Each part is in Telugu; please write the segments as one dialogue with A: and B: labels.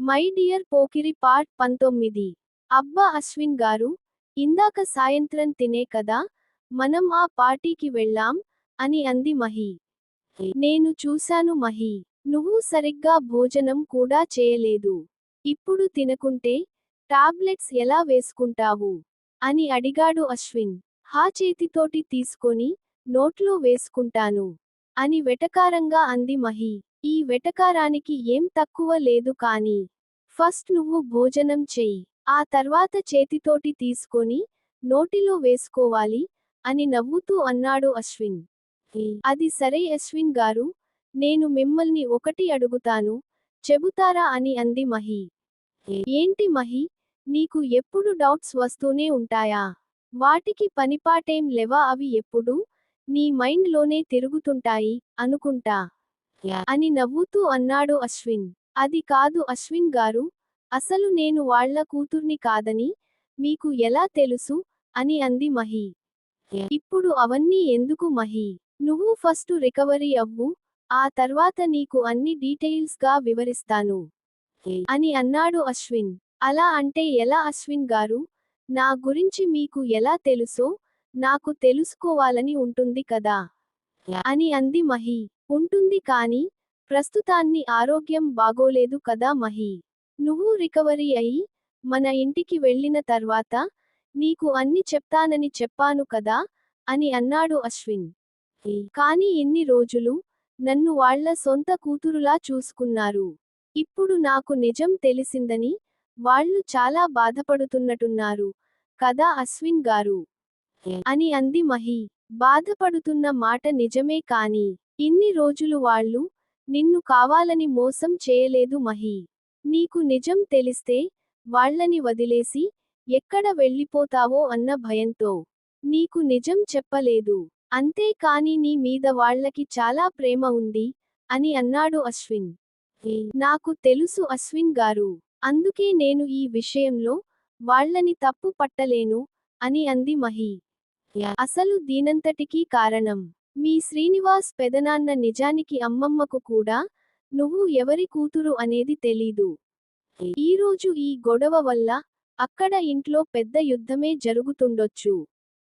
A: మై డియర్ పోకిరి పార్ట్ పంతొమ్మిది. అబ్బా అశ్విన్ గారు ఇందాక సాయంత్రం తినే కదా మనం ఆ పార్టీకి వెళ్ళాం అని అంది మహి. నేను చూశాను మహి నువ్వు సరిగ్గా భోజనం కూడా చేయలేదు. ఇప్పుడు తినకుంటే టాబ్లెట్స్ ఎలా వేసుకుంటావు? అని అడిగాడు అశ్విన్. హా చేతితోటి తీసుకొని నోట్లో వేసుకుంటాను అని వెటకారంగా అంది మహి. ఈ వెటకారానికి ఏం తక్కువ లేదు కాని ఫస్ట్ నువ్వు భోజనం చెయ్యి ఆ తర్వాత చేతితోటి తీసుకొని నోటిలో వేసుకోవాలి అని నవ్వుతూ అన్నాడు అశ్విన్. అది సరే అశ్విన్ గారు నేను మిమ్మల్ని ఒకటి అడుగుతాను చెబుతారా అని అంది మహి. ఏంటి మహి నీకు ఎప్పుడు డౌట్స్ వస్తూనే ఉంటాయా? వాటికి పనిపాటేం లేవా? అవి ఎప్పుడు నీ మైండ్లోనే తిరుగుతుంటాయి అనుకుంటా. అని నవ్వుతూ అన్నాడు అశ్విన్. అది కాదు అశ్విన్ గారు అసలు నేను వాళ్ళ కూతుర్ని కాదని మీకు ఎలా తెలుసు? అని అంది మహి. ఇప్పుడు అవన్నీ ఎందుకు మహి? నువ్వు ఫస్ట్ రికవరీ అవ్వు ఆ తర్వాత నీకు అన్ని డీటెయిల్స్గా వివరిస్తాను. అని అన్నాడు అశ్విన్. అలా అంటే ఎలా అశ్విన్ గారు? నా గురించి మీకు ఎలా తెలుసో నాకు తెలుసుకోవాలని ఉంటుంది కదా? అని అంది మహి. ఉంటుంది కాని ప్రస్తుతాన్ని ఆరోగ్యం బాగోలేదు కదా మహి. నువ్వు రికవరీ అయి మన ఇంటికి వెళ్ళిన తర్వాత నీకు అన్ని చెప్తానని చెప్పాను కదా అని అన్నాడు అశ్విన్. కాని ఇన్ని రోజులు నన్ను వాళ్ళ సొంత కూతురులా చూసుకున్నారు. ఇప్పుడు నాకు నిజం తెలిసిందని వాళ్ళు చాలా బాధపడుతున్నట్టున్నారు కదా అశ్విన్ గారు? అని అంది మహి. బాధపడుతున్న మాట నిజమే కాని ఇన్ని రోజులు వాళ్ళు నిన్ను కావాలని మోసం చేయలేదు మహి. నీకు నిజం తెలిస్తే వాళ్ళని వదిలేసి ఎక్కడ వెళ్ళిపోతావో అన్న భయంతో. నీకు నిజం చెప్పలేదు. అంతేకాని నీ మీద వాళ్ళకి చాలా ప్రేమ ఉంది అని అన్నాడు అశ్విన్. నాకు తెలుసు అశ్విన్ గారు. అందుకే నేను ఈ విషయంలో వాళ్ళని తప్పు పట్టలేను అని అంది మహి. అసలు దీనంతటికీ కారణం మీ శ్రీనివాస్ పెదనాన్న నిజానికి అమ్మమ్మకు కూడా? నువ్వు ఎవరి కూతురు అనేది తెలీదు. ఈరోజు ఈ గొడవ వల్ల అక్కడ ఇంట్లో పెద్ద యుద్ధమే జరుగుతుండొచ్చు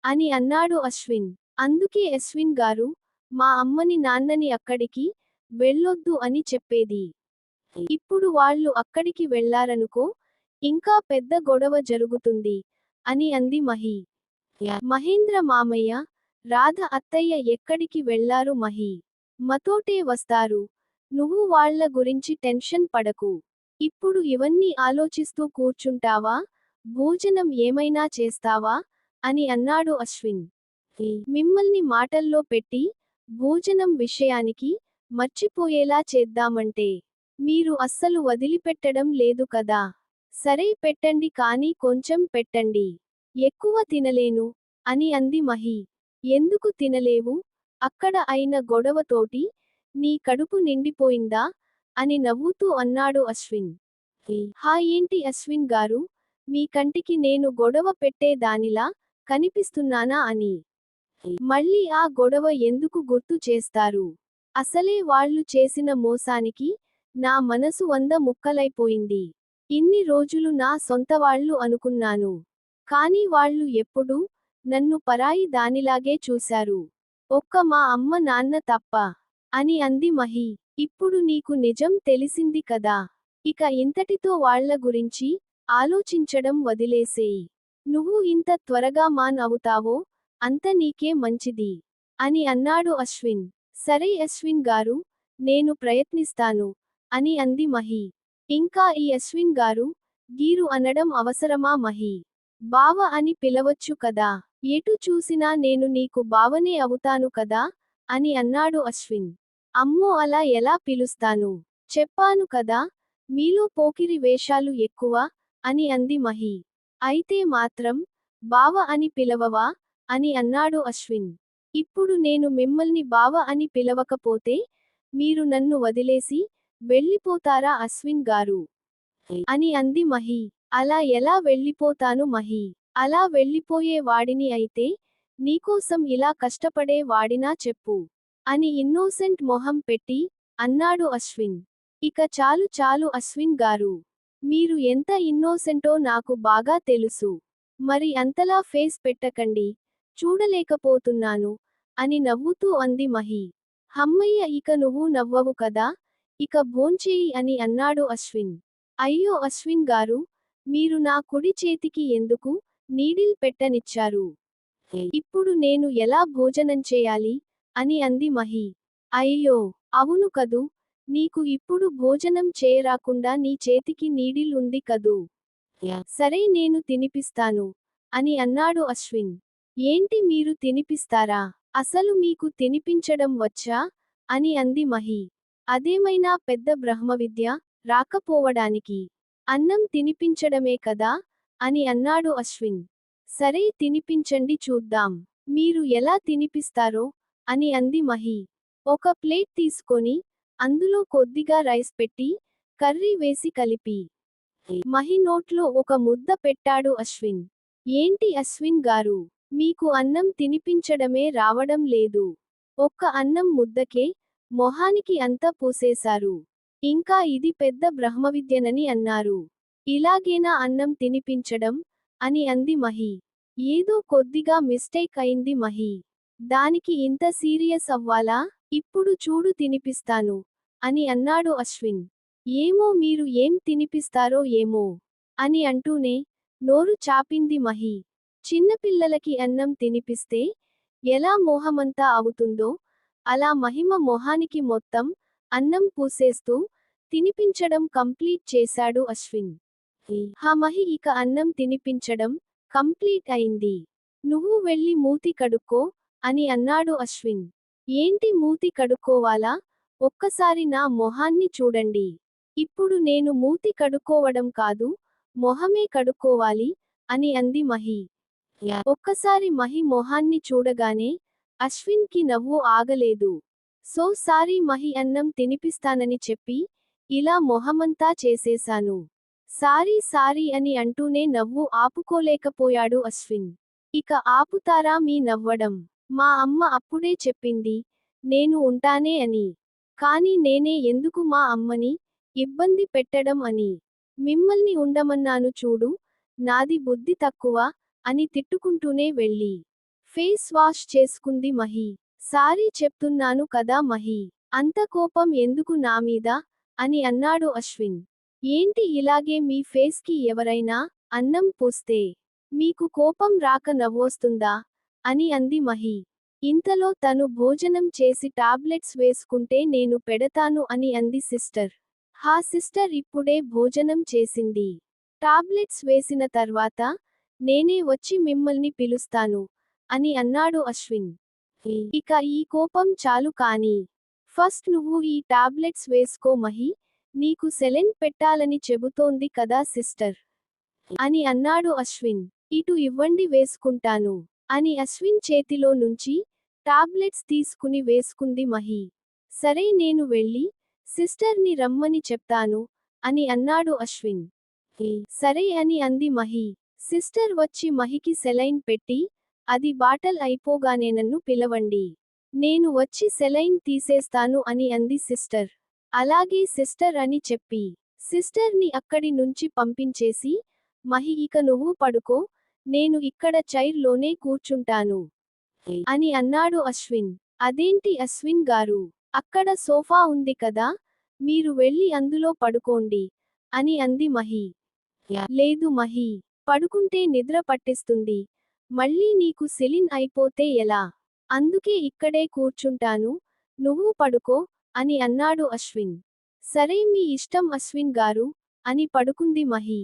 A: అని అన్నాడు అశ్విన్. అందుకే అశ్విన్ గారు మా అమ్మని నాన్నని అక్కడికి వెళ్ళొద్దు అని చెప్పేది. ఇప్పుడు వాళ్ళు అక్కడికి వెళ్ళారనుకో ఇంకా పెద్ద గొడవ జరుగుతుంది అని అంది మహి. మహేంద్ర మామయ్య రాధ అత్తయ్య ఎక్కడికి వెళ్ళారు మహి? మతోటే వస్తారు. నువ్వు వాళ్ళ గురించి టెన్షన్ పడకు. ఇప్పుడు ఇవన్నీ ఆలోచిస్తూ కూర్చుంటావా? భోజనం ఏమైనా చేస్తావా? అని అన్నాడు అశ్విన్. మిమ్మల్ని మాటల్లో పెట్టి భోజనం విషయానికి మర్చిపోయేలా చేద్దామంటే మీరు అస్సలు వదిలిపెట్టడం లేదు కదా? సరే పెట్టండి కానీ కొంచెం పెట్టండి. ఎక్కువ తినలేను అని అంది మహి. ఎందుకు తినలేవు? అక్కడ అయిన గొడవతోటి నీ కడుపు నిండిపోయిందా? అని నవ్వుతూ అన్నాడు అశ్విన్. హా ఏంటి అశ్విన్ గారు? మీ కంటికి నేను గొడవ పెట్టే దానిలా కనిపిస్తున్నానా అని. మళ్ళీ ఆ గొడవ ఎందుకు గుర్తు చేస్తారు? అసలే వాళ్ళు చేసిన మోసానికి నా మనసు వంద ముక్కలైపోయింది. ఇన్ని రోజులు నా సొంతవాళ్ళు అనుకున్నాను. కాని వాళ్ళు ఎప్పుడూ నన్ను పరాయి దానిలాగే చూశారు. ఒక్క మా అమ్మ నాన్న తప్ప అని అంది మహి. ఇప్పుడు నీకు నిజం తెలిసింది కదా. ఇక ఇంతటితో వాళ్ళ గురించి ఆలోచించడం వదిలేసేయి. నువ్వు ఇంత త్వరగా మాన్ అవుతావో అంత నీకే మంచిది అని అన్నాడు అశ్విన్. సరే అశ్విన్ గారు నేను ప్రయత్నిస్తాను అని అంది మహి. ఇంకా ఈ అశ్విన్ గారు గీరు అనడం అవసరమా మహి? బావ అని పిలవచ్చు కదా. ఎటు చూసినా నేను నీకు బావనే అవుతాను కదా? అని అన్నాడు అశ్విన్. అమ్మో అలా ఎలా పిలుస్తాను? చెప్పాను కదా మీలో పోకిరి వేషాలు ఎక్కువ? అని అంది మహి. అయితే మాత్రం బావ అని పిలవవా? అని అన్నాడు అశ్విన్. ఇప్పుడు నేను మిమ్మల్ని బావ అని పిలవకపోతే మీరు నన్ను వదిలేసి వెళ్ళిపోతారా అశ్విన్ గారు? అని అంది మహి. అలా ఎలా వెళ్ళిపోతాను మహి? అలా వెళ్ళిపోయే వాడిని అయితే నీకోసం ఇలా కష్టపడే వాడినా చెప్పు అని ఇన్నోసెంట్ మొహం పెట్టి అన్నాడు అశ్విన్. ఇక చాలు చాలు అశ్విన్ గారు మీరు ఎంత ఇన్నోసెంటో నాకు బాగా తెలుసు. మరి అంతలా ఫేస్ పెట్టకండి చూడలేకపోతున్నాను అని నవ్వుతూ అంది మహి. హమ్మయ్య ఇక నువ్వు నవ్వవు కదా ఇక భోంచేయి అని అన్నాడు అశ్విన్. అయ్యో అశ్విన్ గారు మీరు నా కుడి చేతికి ఎందుకు నీడిల్ పెట్టనిచ్చారు. ఇప్పుడు నేను ఎలా భోజనం చేయాలి? అని అంది మహి. అయ్యో అవును కదూ నీకు ఇప్పుడు భోజనం చేయరాకుండా నీ చేతికి నీడిల్ ఉంది కదూ. సరే నేను తినిపిస్తాను అని అన్నాడు అశ్విన్. ఏంటి మీరు తినిపిస్తారా? అసలు మీకు తినిపించడం వచ్చా? అని అంది మహి. అదేమైనా పెద్ద బ్రహ్మవిద్య? రాకపోవడానికి. అన్నం తినిపించడమే కదా? అని అన్నాడు అశ్విన్. సరే తినిపించండి చూద్దాం. మీరు ఎలా తినిపిస్తారో? అని అంది మహి. ఒక ప్లేట్ తీసుకొని అందులో కొద్దిగా రైస్ పెట్టి కర్రీ వేసి కలిపి. మహి నోట్లో ఒక ముద్ద పెట్టాడు అశ్విన్. ఏంటి అశ్విన్ గారు? మీకు అన్నం తినిపించడమే రావడం లేదు. ఒక్క అన్నం ముద్దకే మొహానికి అంతా పూసేశారు. ఇంకా ఇది పెద్ద బ్రహ్మవిద్యనని అన్నారు. ఇలాగేనా అన్నం తినిపించడం? అని అంది మహి. ఏదో కొద్దిగా మిస్టేక్ అయింది మహి. దానికి ఇంత సీరియస్ అవ్వాలా? ఇప్పుడు చూడు తినిపిస్తాను. అని అన్నాడు అశ్విన్. ఏమో మీరు ఏం తినిపిస్తారో ఏమో? అని అంటూనే నోరు చాపింది మహి. చిన్నపిల్లలకి అన్నం తినిపిస్తే ఎలా మోహమంతా అవుతుందో? అలా మహిమ మొహానికి మొత్తం అన్నం పూసేస్తూ తినిపించడం కంప్లీట్ చేశాడు అశ్విన్. హా మహి ఇక అన్నం తినిపించడం కంప్లీట్ అయింది. నువ్వు వెళ్ళి మూతి కడుక్కో అని అన్నాడు అశ్విన్. ఏంటి మూతి కడుక్కోవాలా? ఒక్కసారి నా మొహాన్ని చూడండి. ఇప్పుడు నేను మూతి కడుక్కోవడం కాదు మొహమే కడుక్కోవాలి అని అంది మహి. ఒక్కసారి మహి మొహాన్ని చూడగానే అశ్విన్కి నవ్వు ఆగలేదు. సో సారీ మహి అన్నం తినిపిస్తానని చెప్పి ఇలా మొహమంతా చేసేశాను. సారీ సారీ అని అంటూనే నవ్వు ఆపుకోలేకపోయాడు అశ్విన్. ఇక ఆపుతారా మీ నవ్వడం? మా అమ్మ అప్పుడే చెప్పింది నేను ఉంటానే అని. కాని నేనే ఎందుకు మా అమ్మని? ఇబ్బంది పెట్టడం అని. మిమ్మల్ని ఉండమన్నాను చూడు నాది బుద్ధి తక్కువ అని తిట్టుకుంటూనే వెళ్ళి. ఫేస్ వాష్ చేసుకుంది మహి. సారీ చెప్తున్నాను కదా మహి అంత కోపం ఎందుకు నా మీద? అని అన్నాడు అశ్విన్. ఏంటి ఇలాగే మీ ఫేస్కి ఎవరైనా అన్నం పూస్తే మీకు కోపం రాక నవ్వొస్తుందా? అని అంది మహి. ఇంతలో తను భోజనం చేసి టాబ్లెట్స్ వేసుకుంటే నేను పెడతాను అని అంది సిస్టర్. హా సిస్టర్ ఇప్పుడే భోజనం చేసింది. టాబ్లెట్స్ వేసిన తర్వాత నేనే వచ్చి మిమ్మల్ని పిలుస్తాను అని అన్నాడు అశ్విన్. ఇక ఈ కోపం చాలు కాని ఫస్ట్ నువ్వు ఈ టాబ్లెట్స్ వేసుకో మహి నీకు సెలెన్ పెట్టాలని చెబుతోంది కదా సిస్టర్? అని అన్నాడు అశ్విన్. ఇటు ఇవ్వండి వేసుకుంటాను. అని అశ్విన్ చేతిలో నుంచి టాబ్లెట్స్ తీసుకుని వేసుకుంది మహి. సరే నేను వెళ్ళి సిస్టర్ని రమ్మని చెప్తాను అని అన్నాడు అశ్విన్. సరే అని అంది మహి. సిస్టర్ వచ్చి మహికి సెలైన్ పెట్టి అది బాటల్ అయిపోగానే నన్ను పిలవండి. నేను వచ్చి సెలైన్ తీసేస్తాను అని అంది సిస్టర్. అలాగే సిస్టర్ అని చెప్పి. సిస్టర్ని అక్కడి నుంచి పంపించేసి మహి ఇక నువ్వు పడుకో నేను ఇక్కడ చైర్లోనే కూర్చుంటాను అని అన్నాడు అశ్విన్. అదేంటి అశ్విన్ గారు? అక్కడ సోఫా ఉంది కదా మీరు వెళ్ళి అందులో పడుకోండి అని అంది మహి. లేదు మహి పడుకుంటే నిద్ర పట్టిస్తుంది మళ్ళీ నీకు సెలిన్ అయిపోతే ఎలా? అందుకే ఇక్కడే కూర్చుంటాను నువ్వు పడుకో అని అన్నాడు అశ్విన్. సరే మీ ఇష్టం అశ్విన్ గారు అని పడుకుంది మహి.